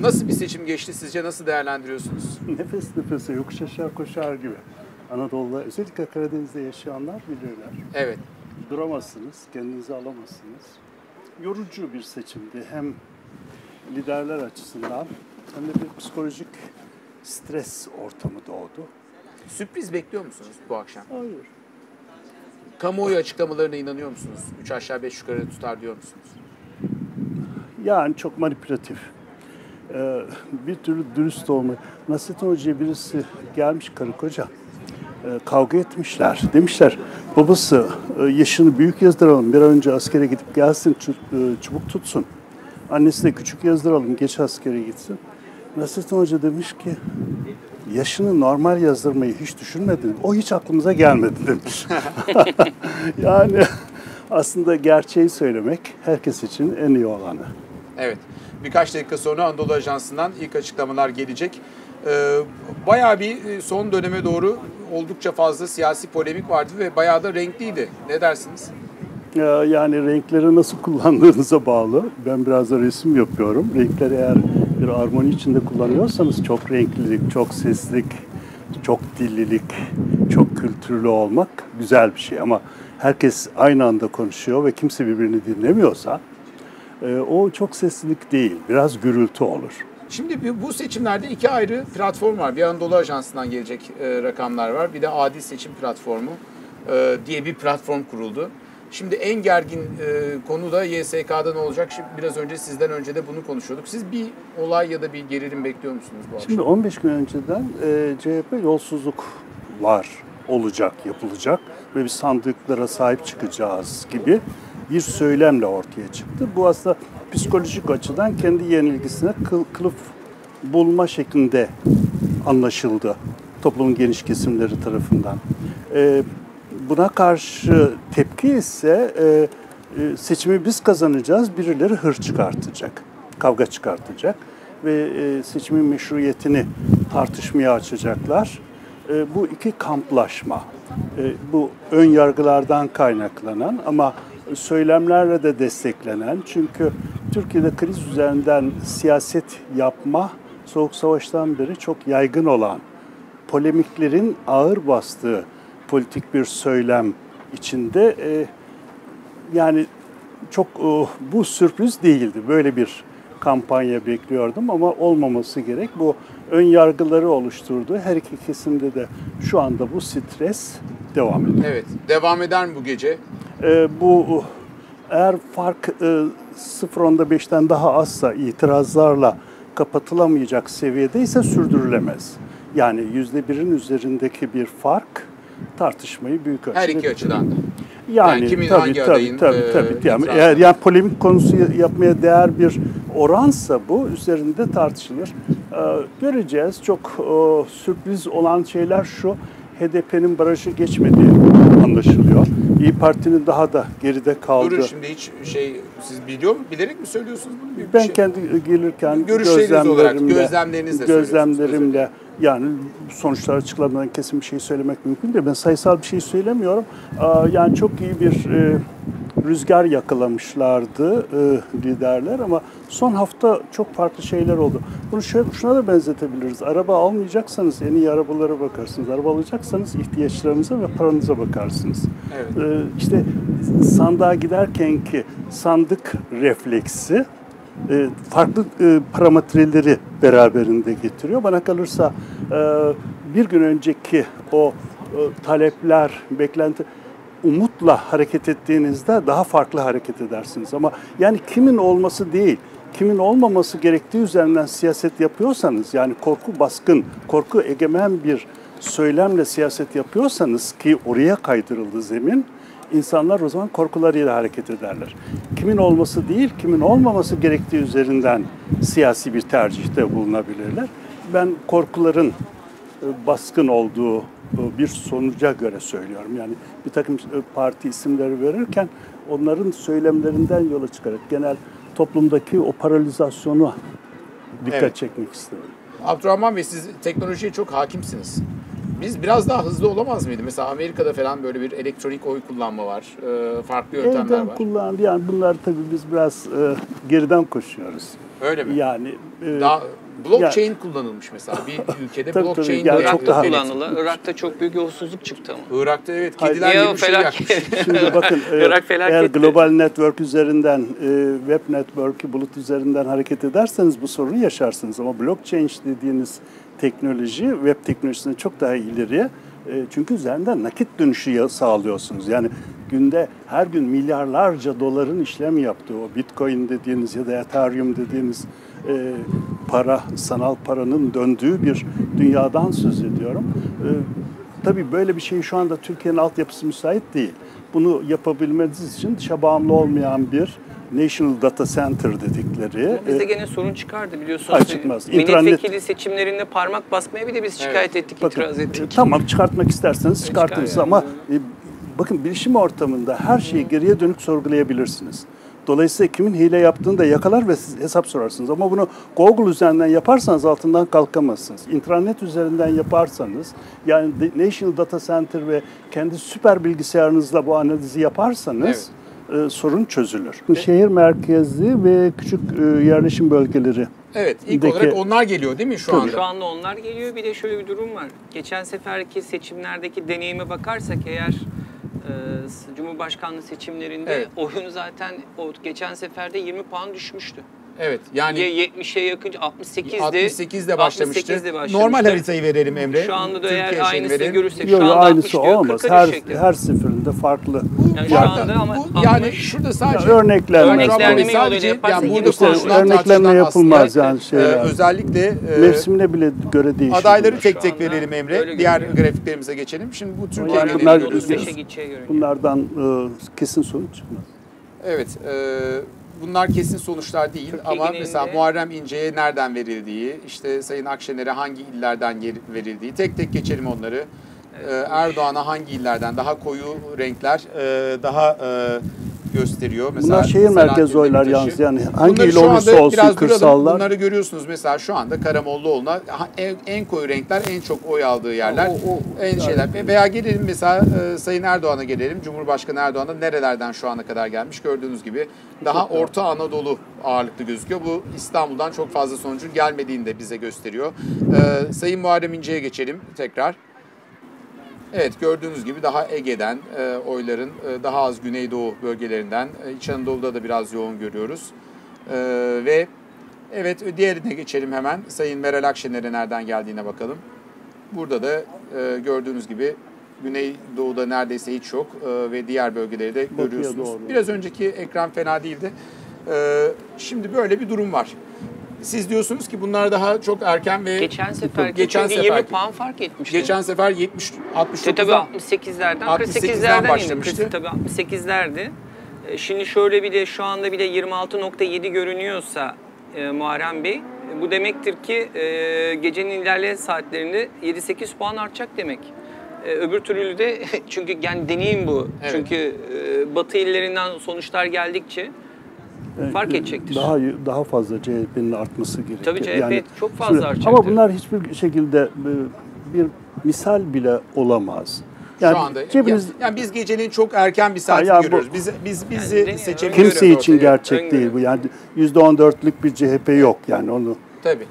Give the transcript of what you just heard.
Nasıl bir seçim geçti sizce? Nasıl değerlendiriyorsunuz? Nefes nefese yokuş aşağı koşar gibi. Anadolu'da özellikle Karadeniz'de yaşayanlar bilirler. Evet. Duramazsınız, kendinizi alamazsınız. Yorucu bir seçimdi. Hem liderler açısından hem de bir psikolojik stres ortamı doğdu. Sürpriz bekliyor musunuz bu akşam? Hayır. Kamuoyu açıklamalarına inanıyor musunuz? Üç aşağı beş yukarı tutar diyor musunuz? Yani çok manipülatif. Ee, bir türlü dürüst olma. Nasrettin Hoca'ya birisi gelmiş karı koca. Ee, kavga etmişler. Demişler babası e, yaşını büyük yazdıralım. Bir an önce askere gidip gelsin e, çubuk tutsun. Annesi de küçük yazdıralım geç askere gitsin. Nasrettin Hoca demiş ki yaşını normal yazdırmayı hiç düşünmedin. O hiç aklımıza gelmedi demiş. yani aslında gerçeği söylemek herkes için en iyi olanı. Evet. Birkaç dakika sonra Anadolu Ajansı'ndan ilk açıklamalar gelecek. Ee, bayağı bir e, son döneme doğru oldukça fazla siyasi polemik vardı ve bayağı da renkliydi. Ne dersiniz? Ee, Yani renkleri nasıl kullandığınıza bağlı. Ben biraz da resim yapıyorum. Renkleri eğer bir armoni içinde kullanıyorsanız çok renklilik, çok seslik, çok dillilik, çok kültürlü olmak güzel bir şey. Ama herkes aynı anda konuşuyor ve kimse birbirini dinlemiyorsa o çok seslilik değil, biraz gürültü olur. Şimdi bir- bu seçimlerde iki ayrı platform var. Bir Anadolu Ajansı'ndan gelecek e, rakamlar var. Bir de Adil Seçim Platformu e, diye bir platform kuruldu. Şimdi en gergin e, konu da YSK'da ne olacak? Şimdi biraz önce sizden önce de bunu konuşuyorduk. Siz bir olay ya da bir gerilim bekliyor musunuz bu akşam? Şimdi 15 gün önceden CHP yolsuzluklar olacak, yapılacak ve biz sandıklara sahip çıkacağız gibi bir söylemle ortaya çıktı. Bu aslında psikolojik açıdan kendi yenilgisine kıl, kılıf bulma şeklinde anlaşıldı toplumun geniş kesimleri tarafından. E, buna karşı tepki ise e, e, seçimi biz kazanacağız, birileri hır çıkartacak, kavga çıkartacak ve e, seçimin meşruiyetini tartışmaya açacaklar. E, bu iki kamplaşma, e, bu ön yargılardan kaynaklanan ama söylemlerle de desteklenen çünkü Türkiye'de kriz üzerinden siyaset yapma Soğuk Savaş'tan beri çok yaygın olan polemiklerin ağır bastığı politik bir söylem içinde e, yani çok e, bu sürpriz değildi. Böyle bir kampanya bekliyordum ama olmaması gerek. Bu ön yargıları oluşturdu. Her iki kesimde de şu anda bu stres devam ediyor. Evet. Devam eder mi bu gece? E, bu eğer fark e, 0.5'ten daha azsa itirazlarla kapatılamayacak seviyedeyse sürdürülemez. Yani yüzde birin üzerindeki bir fark tartışmayı büyük ölçüde Her iki açıdan da. yani, Yani kimin tabii, hangi tabii, adayın, tabii, e, tabii. Yani eğer yani polemik konusu yapmaya değer bir oransa bu üzerinde tartışılır. Ee, göreceğiz. Çok e, sürpriz olan şeyler şu. HDP'nin barajı geçmediği anlaşılıyor. İyi Parti'nin daha da geride kaldı. Durun şimdi hiç şey siz biliyor mu? Bilerek mi söylüyorsunuz bunu? Bir Ben şey- kendi gelirken Görüşleriniz olarak, gözlemlerimle, gözlemlerinizle gözlemlerimle yani sonuçlar açıklamadan kesin bir şey söylemek mümkün değil. Ben sayısal bir şey söylemiyorum. Yani çok iyi bir e, rüzgar yakalamışlardı e, liderler ama son hafta çok farklı şeyler oldu. Bunu şöyle, şuna da benzetebiliriz. Araba almayacaksanız en iyi arabalara bakarsınız. Araba alacaksanız ihtiyaçlarınıza ve paranıza bakarsınız. Evet. Ee, işte sandığa giderken ki sandık refleksi e, farklı e, parametreleri beraberinde getiriyor. Bana kalırsa e, bir gün önceki o e, talepler, beklenti umutla hareket ettiğinizde daha farklı hareket edersiniz. Ama yani kimin olması değil, kimin olmaması gerektiği üzerinden siyaset yapıyorsanız yani korku baskın, korku egemen bir söylemle siyaset yapıyorsanız ki oraya kaydırıldı zemin, insanlar o zaman korkularıyla hareket ederler. Kimin olması değil, kimin olmaması gerektiği üzerinden siyasi bir tercihte bulunabilirler. Ben korkuların e, baskın olduğu bir sonuca göre söylüyorum. Yani bir takım e, parti isimleri verirken onların söylemlerinden yola çıkarak genel toplumdaki o paralizasyonu dikkat Evet. çekmek istedim. Abdurrahman Bey siz teknolojiye çok hakimsiniz. Biz biraz daha hızlı olamaz mıydı? Mesela Amerika'da falan böyle bir elektronik oy kullanma var. Ee, farklı yöntemler Elden var. kullandı. Yani bunlar tabii biz biraz e, geriden koşuyoruz. Öyle mi? Yani e, Daha blockchain kullanılmış mesela bir ülkede Tabii, blockchain tabii. Yani de- çok daha- Evet. kullanılı. Irak'ta çok büyük yolsuzluk çıktı ama. Irak'ta evet kediler Ya gibi bir şey yakmış. Şimdi bakın e, Irak eğer felaketti. global network üzerinden, e, web network'ü bulut üzerinden hareket ederseniz bu sorunu yaşarsınız. Ama blockchain dediğiniz teknoloji web teknolojisinden çok daha ileriye. E, çünkü üzerinden nakit dönüşü ya- sağlıyorsunuz. Yani günde her gün milyarlarca doların işlem yaptığı o bitcoin dediğiniz ya da ethereum dediğiniz e, para, sanal paranın döndüğü bir dünyadan söz ediyorum. E, Tabii böyle bir şey şu anda Türkiye'nin altyapısı müsait değil. Bunu yapabilmeniz için dışa bağımlı olmayan bir National Data Center dedikleri. Ama bizde e, gene sorun çıkardı biliyorsunuz. Hayır, çıkmaz. Milletvekili seçimlerinde parmak basmaya bir de biz şikayet ettik, bakın, itiraz ettik. e, tamam çıkartmak isterseniz çıkartınız çıkar yani. ama e, bakın bilişim ortamında her şeyi geriye dönük sorgulayabilirsiniz. Dolayısıyla kimin hile yaptığını da yakalar ve siz hesap sorarsınız. Ama bunu Google üzerinden yaparsanız altından kalkamazsınız. İnternet üzerinden yaparsanız yani National Data Center ve kendi süper bilgisayarınızla bu analizi yaparsanız e, sorun çözülür. Şehir merkezli ve küçük e, yerleşim bölgeleri. Evet ilk Deki- olarak onlar geliyor değil mi şu anda? Şu anda onlar geliyor. Bir de şöyle bir durum var. Geçen seferki seçimlerdeki deneyime bakarsak eğer Cumhurbaşkanlığı seçimlerinde Evet. oyun zaten o geçen seferde 20 puan düşmüştü. Evet yani Ya 70'e yakın 68'de 68'de başlamıştı. 68'de başlamıştı. Normal haritayı verelim Emre. Şu anda da Türkiye eğer aynısını verelim. görürsek Yok şu anda 60 aynısı. 40'a Her, düşecekti. her seferinde farklı. Yani şu Bu anda ama bu yani 60 şurada sadece Ya örneklenme. Örneklendirme Sadece yani burada konuşulan örneklenme yapılmaz aslında, yani e, şeyler. özellikle e, Mevsimine bile göre değişiyor. adayları tek tek verelim Emre. Diğer grafiklerimize geçelim. Şimdi bu Türkiye Yani bunlar- görüyoruz. 35'e gideceği görünüyor. Bunlardan e, kesin sonuç çıkmaz. Evet. e, bunlar kesin sonuçlar değil Türkiye ama genelinde- mesela Muharrem İnce'ye nereden verildiği, işte Sayın Akşener'e hangi illerden verildiği tek tek geçelim onları. E, Erdoğan'a hangi illerden daha koyu renkler e, daha e, gösteriyor. Mesela Bunlar şehir merkezi oylar yalnız yani hangi Bunları il olursa olsun biraz duralım. kırsallar. Bunları görüyorsunuz mesela şu anda Karamollaoğlu'na en, en koyu renkler en çok oy aldığı yerler. O- o- en şeyler. Ve- Veya gelelim mesela e, Sayın Erdoğan'a gelelim. Cumhurbaşkanı Erdoğan'a nerelerden şu ana kadar gelmiş gördüğünüz gibi. Daha Orta Anadolu ağırlıklı gözüküyor. Bu İstanbul'dan çok fazla sonucun gelmediğini de bize gösteriyor. E, Sayın Muharrem İnce'ye geçelim tekrar. Evet gördüğünüz gibi daha Ege'den e, oyların e, daha az Güneydoğu bölgelerinden e, İç Anadolu'da da biraz yoğun görüyoruz. E, ve evet diğerine geçelim hemen. Sayın Meral Akşener'e nereden geldiğine bakalım. Burada da e, gördüğünüz gibi Güneydoğu'da neredeyse hiç yok e, ve diğer bölgeleri de görüyorsunuz. doğru. Biraz önceki ekran fena değildi. E, şimdi böyle bir durum var. Siz diyorsunuz ki bunlar daha çok erken ve Geçen seferki Geçen çünkü 20 seferki- puan fark etmişti. geçen sefer 70 İşte tabii 69'dan 68'lerden 68'den 48'lerden başlamıştı. Tabii 68'lerdi. E, Şimdi şöyle bir de şu anda bile 26.7 görünüyorsa e, Muharrem Bey e, bu demektir ki e, gecenin ilerleyen saatlerinde 7-8 puan artacak demek. E, öbür türlü de çünkü yani deneyim bu. Evet. Çünkü e, Batı illerinden sonuçlar geldikçe fark edecektir. Daha daha fazla CHP'nin artması gerekiyor. Tabii CHP çok fazla artacaktır. Ama bunlar hiçbir şekilde e, bir misal bile olamaz. Yani şu anda cebiniz ya- yani biz gecenin çok erken bir saatini ya bu- görüyoruz. Biz biz bizi Yani öngörü kimse için ortaya. gerçek Öngörü. değil bu. Yani %14'lük bir CHP yok yani onu Tabii.